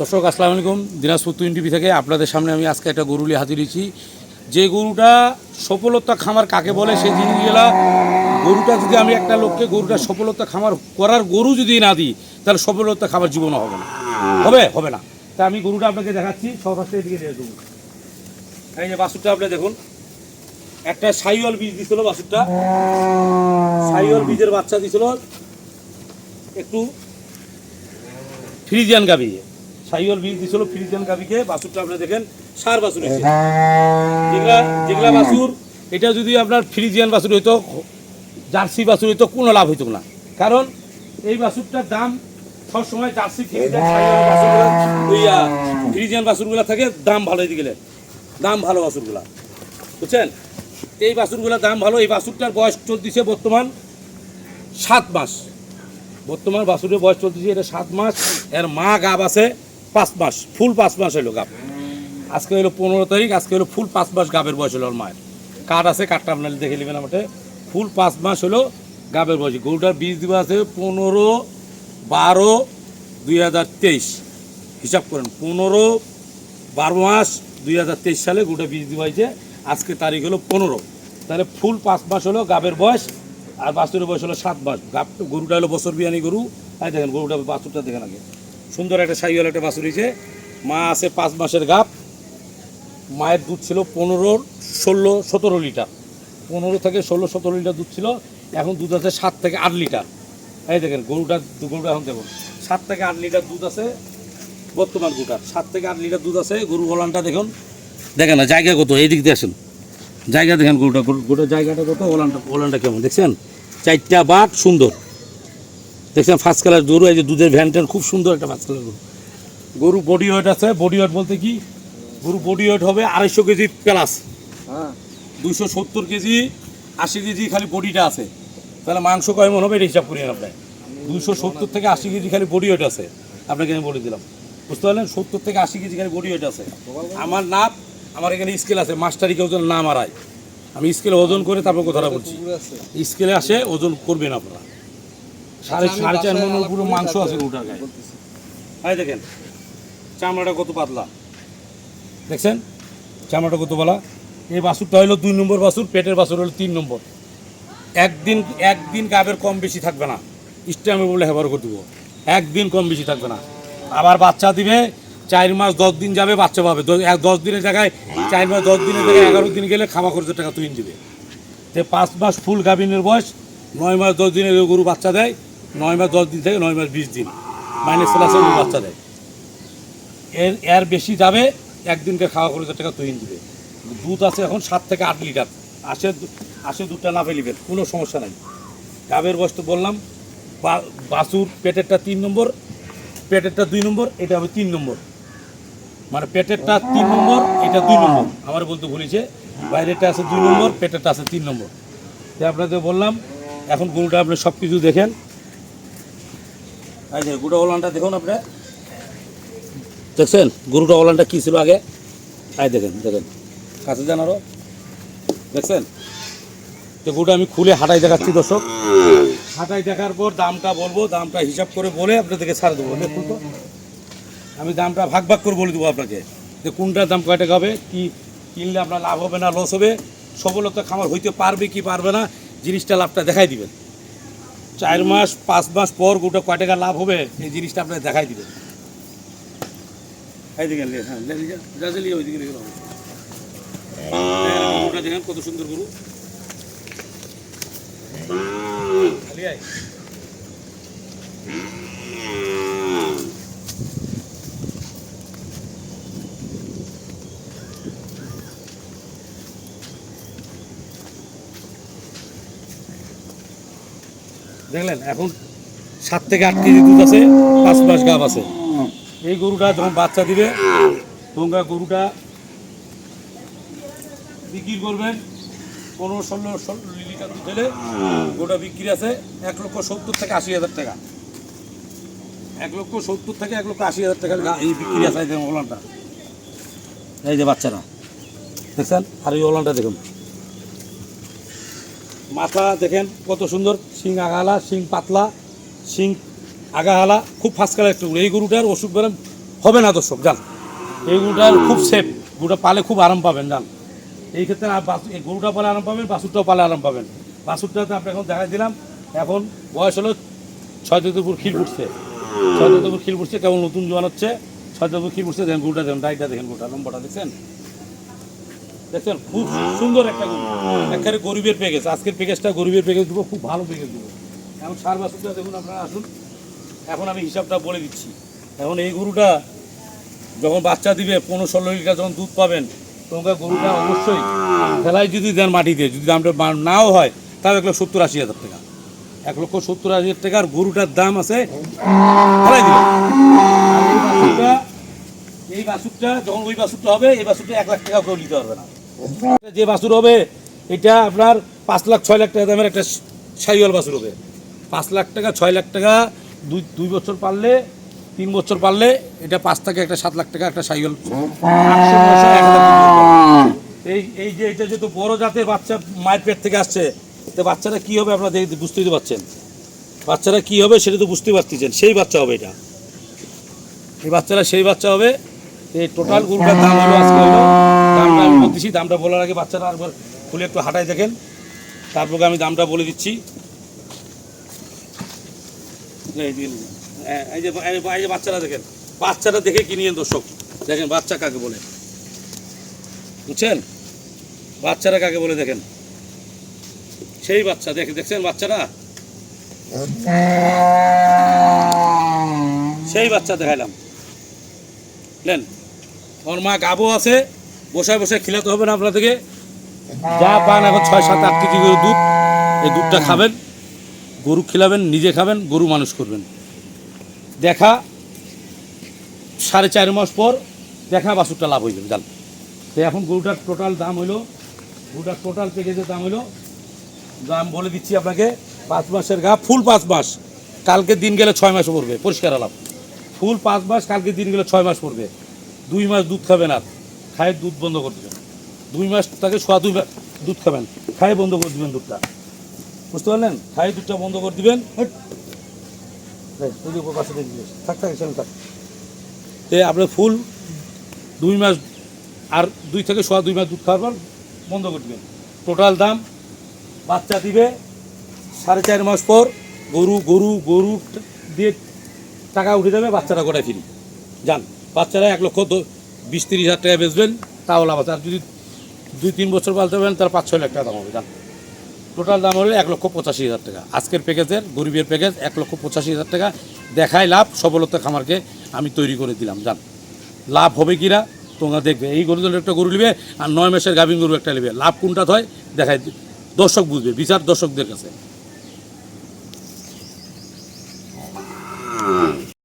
দর্শক, আসসালামু আলাইকুম। দিনাজপুর টুইন টিভি থেকে আপনাদের সামনে আমি আজকে একটা গরু নিয়ে হাজির হয়েছি। যে গরুটা সফলতা খামার কাকে বলে সেই জিনিসগুলা গরুটা যদি আমি একটা লোককে গরুটা সফলতা খামার করার গরু যদি না দিই, তাহলে সফলতা খামার জীবনও হবে না। হবে? হবে না। তা আমি গরুটা আপনাকে দেখাচ্ছি। সবার দিকে দিয়ে দেবো। এই যে বাসুরটা আপনি দেখুন। একটা সাইওয়াল বীজ দিছিল বাসুরটা সাইওয়াল বীজের বাচ্চা দিছিল একটু ফ্রিজিয়ান গাভি। সাইওয়াল বীজ দিছিল ফ্রিজিয়ান গাভিকে বাছুরটা আপনি দেখেন সার বাছুর হয়েছে। যেগুলা যেগুলা বাছুর এটা যদি আপনার ফ্রিজিয়ান বাছুর হইতো জার্সি বাছুর হইতো কোনো লাভ হইতো না। কারণ এই বাছুরটার দাম সবসময় জার্সি ফ্রিজিয়ান বাছুরগুলা থাকে দাম ভালো হইতে গেলে। দাম ভালো বাছুরগুলা। বুঝছেন? এই বাছুরগুলার দাম ভালো এই বাছুরটার বয়স চলতেছে বর্তমান সাত মাস। বর্তমান বাছুরের বয়স চলতেছে এটা সাত মাস। এর মা গাব আছে পাঁচ মাস, ফুল পাঁচ মাস হলো গাব। আজকে হলো পনেরো তারিখ, আজকে হলো ফুল পাঁচ মাস গাবের বয়স হলো মায়ের। কাঠ আছে, কাঠটা আপনার দেখে নেবেন আমাকে। ফুল পাঁচ মাস হলো গাবের বয়স। গরুটার বীজ দেওয়া আছে পনেরো বারো দুই হাজার তেইশ। হিসাব করেন, পনেরো বারো মাস দুই হাজার তেইশ সালে গরুটা বীজ দেওয়া হয়েছে। আজকে তারিখ হলো পনেরো। তাহলে ফুল পাঁচ মাস হলো গাবের বয়স, আর বাছুরের বয়স হলো সাত মাস। গাব, গরুটা হলো বছর বিয়ানি গরু। তাই দেখেন, গরুটা বাছুরটা দেখেন আগে। সুন্দর একটা সাইওয়াল, একটা বাছুর হয়েছে মা আছে পাঁচ মাসের গাপ। মায়ের দুধ ছিল পনেরো, ষোলো, সতেরো লিটার। পনেরো থেকে ষোলো, সতেরো লিটার দুধ ছিল। এখন দুধ আছে সাত থেকে আট লিটার। এই দেখেন গরুটা গরুটা এখন দেখুন। সাত থেকে আট লিটার দুধ আছে, বর্তমান গরুটার। সাত থেকে আট লিটার দুধ আছে, গরু ওলানটা দেখুন। দেখেন না, জায়গা কত? এই দিক দিয়ে আসুন। জায়গা দেখেন গরুটা, গরু- গরুটার জায়গাটা কত? ওলানটা ওলানটা কেমন? দেখছেন? চারটা বাট সুন্দর। দেখছেন ফার্স্ট কালার গরু এই যে দুধের ভ্যান ট্যান খুব সুন্দর একটা ফার্স্ট কালার গরু। গরু বডি ওয়েট আছে বডি ওয়েট বলতে কি? গরু বডি ওয়েট হবে আড়াইশো কেজি প্লাস হ্যাঁ। দুইশো সত্তর কেজি আশি কেজি খালি বডিটা আছে। তাহলে মাংস কয় মন হবে? এটা হিসাব করিয়ে আপনার দুইশো সত্তর থেকে আশি কেজি খালি বডি ওয়েট আছে। আপনাকে আমি বলে দিলাম। বুঝতে পারলেন? সত্তর থেকে আশি কেজি খালি বডি ওয়েট আছে। আমার নাপ আমার এখানে স্কেল আছে। মাস্টারি কেউ যেন না মারায়। আমি স্কেলে ওজন করে তারপর কথাটা বলছি। স্কেলে আসে ওজন করবেন আপনারা। সাড়ে সাড়ে চার মনের উপরে মাংস আছে গরুটার গায়ে। হাই দেখেন চামড়াটা কত পাতলা। দেখছেন? চামড়াটা কত পাতলা? এই বাছুরটা হলো দুই নম্বর বাছুর পেটের বাছুর হলো তিন নম্বর। একদিন একদিন গাবের কম বেশি থাকবে না। স্ট্যাম্পে বলে হেবার করে দেবো। একদিন কম বেশি থাকবে না। আবার বাচ্চা দিবে চার মাস দশ দিন যাবে বাচ্চা পাবে। দশ দিনের জায়গায় চার মাস দশ দিনের জায়গায় এগারো দিন গেলে খাওয়া খরচের টাকা তুই দিবে। তে পাঁচ মাস ফুল গাভিনের বয়স নয় মাস দশ দিনের গরু বাচ্চা দেয়। নয় মাস দশ দিন থেকে নয় মাস বিশ দিন। মাইনাস ক্লাসে বাচ্চা দেয়। এর এর বেশি যাবে একদিনকে খাওয়া খরচের টাকা তুই দিবে। দুধ আছে এখন সাত থেকে আট লিটার। আসে আসে দুধটা না ফেলিবেন কোনো সমস্যা নাই। গাবের বয়স তো বললাম বা- বাছুর পেটেরটা তিন নম্বর পেটেরটা দুই নম্বর এটা হবে তিন নম্বর। মানে পেটেরটা তিন নম্বর এটা দুই নম্বর। আমার বলতে ভুলেছে বাইরেটা আছে দুই নম্বর পেটেরটা আছে তিন নম্বর। তো আপনাদের বললাম এখন গরুটা আপনি সব কিছু দেখেন। দেখুন আপনি। দেখছেন? গরুটা ওলানটা কী ছিল আগে? আয় দেখেন দেখেন। কাছে যান আরও। দেখছেন? তো আমি খুলে হাঁটাই দেখাচ্ছি, দর্শক। হাঁটাই দেখার পর দামটা বলব, দামটা হিসাব করে বলে আপনাদেরকে ছাড়ে দেবো। দেখুন তো। আমি দামটা ভাগ ভাগ করে বলে দেবো আপনাকে। যে কোনটার দাম কয় টাকা হবে, কি কিনলে আপনার লাভ হবে না লস হবে, সফলতা খামার হইতে পারবে কি পারবে না, জিনিসটা লাভটা দেখাই দিবেন। চার মাস পাঁচ মাস পর গোটা কয় টাকা লাভ হবে? এই জিনিসটা আপনাকে দেখাই দিবেন। এইদিকে হ্যাঁ ওইদিকে দেখেন দেখেন কত সুন্দর গরু। খালি দেখলেন, এখন সাত থেকে আট কেজি দুধ আছে, পাঁচ মাস গাভ আছে। এই গরুটা যখন বাচ্চা দিবে তোমরা গরুটা বিক্রি করবেন পনেরো, ষোলো ষোলো লিটার দুধ হলে গরুটা বিক্রি আছে এক লক্ষ সত্তর থেকে আশি হাজার টাকা। এক লক্ষ সত্তর থেকে এক লক্ষ আশি হাজার টাকা এই বিক্রি আছে এই ওলানটা। এই যে বাচ্চারা, দেখছেন? আর এই ওলানটা দেখুন। মাথা দেখেন কত সুন্দর, শিং আগালা শিং পাতলা, শিং আগাহালা, খুব ফার্স্ট কালার একটু। এই গরুটার অসুখ বেরাম হবে না দর্শক যান এই গরুটার খুব সেফ গরুটা পালে খুব আরাম পাবেন যান এই ক্ষেত্রে এই গরুটা পালে আরাম পাবেন, বাছুরটাও পালে আরাম পাবেন। বাছুরটাতে আপনি এখন দেখাই দিলাম, এখন বয়স হলো ছয় চতুর্পুর খিল ফুটছে ছয় চতুর্পুর খিল ফুটছে কেমন নতুন জোয়ান হচ্ছে ছয় চতুর্পুর খিল ফুটছে দেখেন গরুটা দেখেন ডাইটা দেখেন গরুটা নম্বরটা দেখছেন? দেখছেন, খুব সুন্দর একটা গরু। একেবারে গরিবের প্যাকেজ আজকের প্যাকেজটা গরিবের প্যাকেজ দেবো, খুব ভালো প্যাকেজ দেবো। এখন সার বাছুরটা দেখুন আপনারা, আসুন। এখন আমি হিসাবটা বলে দিচ্ছি। এখন এই গরুটা যখন বাচ্চা দিবে পনেরো ষোলো লিটার যখন দুধ পাবেন তোমাকে গরুটা অবশ্যই ফেলাই যদি দেন মাটিতে, যদি দামটা নাও হয়, তাহলে এক লক্ষ সত্তর আশি হাজার টাকা। এক লক্ষ সত্তর আশি হাজার টাকার গরুটার দাম আছে, ফেলাই দিবে এই বাছুরটা, যখন ওই বাছুরটা হবে, এই বাছুরটা এক লাখ টাকা করে নিতে পারবে না। যে বাছুর হবে, এটা আপনার পাঁচ লাখ, ছয় লাখ টাকা দামের একটা সাইওয়াল বাছুর হবে। পাঁচ লাখ টাকা, ছয় লাখ টাকা, দুই দুই বছর পারলে, তিন বছর পারলে, এটা পাঁচ থেকে একটা সাত লাখ টাকা একটা সাইওয়াল। এই এই যে, এটা যেহেতু বড় জাতের বাচ্চা মায়ের পেট থেকে আসছে, তো বাচ্চাটা কি হবে আপনারা বুঝতেই তো পারছেন। বাচ্চারা কি হবে সেটা তো বুঝতে পারতেছেন। সেই বাচ্চা হবে এটা। এই বাচ্চারা সেই বাচ্চা হবে। এই টোটাল গরুটার দাম হলো আজকে হলো, দামটা আমি বলতেছি, দামটা বলার আগে বাচ্চারা আরেকবার খুলে একটু হাঁটাই দেখেন। তারপরে আমি দামটা বলে দিচ্ছি। এই যে, এই যে- বাচ্চারা দেখেন বাচ্চারা দেখে কিনিয়েন দর্শক? দেখেন, বাচ্চা কাকে বলে? বুঝছেন? বাচ্চারা কাকে বলে দেখেন? সেই বাচ্চা, দেখে, দেখছেন বাচ্চারা? সেই বাচ্চা দেখাইলাম। নেন। ওর মা গাবো আছে বসায় বসে খিলাতে হবে না আপনাদেরকে। যা পান এখন ছয় সাত আট কেজি করে দুধ এই দুধটা খাবেন গরু খিলাবেন নিজে খাবেন গরু মানুষ করবেন। দেখা সাড়ে চার মাস পর দেখা বাছুরটা লাভ হইবে জান তো এখন গরুটার টোটাল দাম হইল গরুটার টোটাল প্যাকেজের দাম হইল দাম বলে দিচ্ছি আপনাকে পাঁচ মাসের গা ফুল পাঁচ মাস। কালকে দিন গেলে ছয় মাস পড়বে পরিষ্কার আলাপ। ফুল পাঁচ মাস কালকে দিন গেলে ছয় মাস পড়বে। দুই মাস দুধ খাবেন আর। খায় দুধ বন্ধ করে দেবেন। দুই মাস তাকে সোয়া দুই দুধ খাবেন। খায় বন্ধ করে দিবেন দুধটা। বুঝতে পারলেন? খায় দুধটা বন্ধ করে দিবেন। থাক থাক, এখানে থাক। তে আপনার ফুল দুই মাস আর দুই থেকে সোয়া দুই মাস দুধ খাওয়ার পর বন্ধ করে দিবেন। টোটাল দাম বাচ্চা দিবে সাড়ে চার মাস পর গরু গরু গরু দিয়ে টাকা উঠে যাবে বাচ্চারা গোটায় ফিরি। যান। বাচ্চারা এক লক্ষ বিশ তিরিশ হাজার টাকা বেচবেন, তাও লাভ আছে। আর যদি দুই তিন বছর পালতে পারেন, তার পাঁচ ছয় লাখ টাকা দাম হবে যান টোটাল দাম হলো এক লক্ষ পঁচাশি হাজার টাকা। আজকের প্যাকেজের গরিবের প্যাকেজ এক লক্ষ পঁচাশি হাজার টাকা। দেখায় লাভ সবলতা খামারকে আমি তৈরি করে দিলাম যান লাভ হবে কিনা, তোমরা দেখবে। এই গরু একটা গরু নেবে, আর নয় মাসের গাভিন গরু একটা নেবে। লাভ কোনটা হয় দেখায় দর্শক বুঝবে, বিচার দর্শকদের কাছে।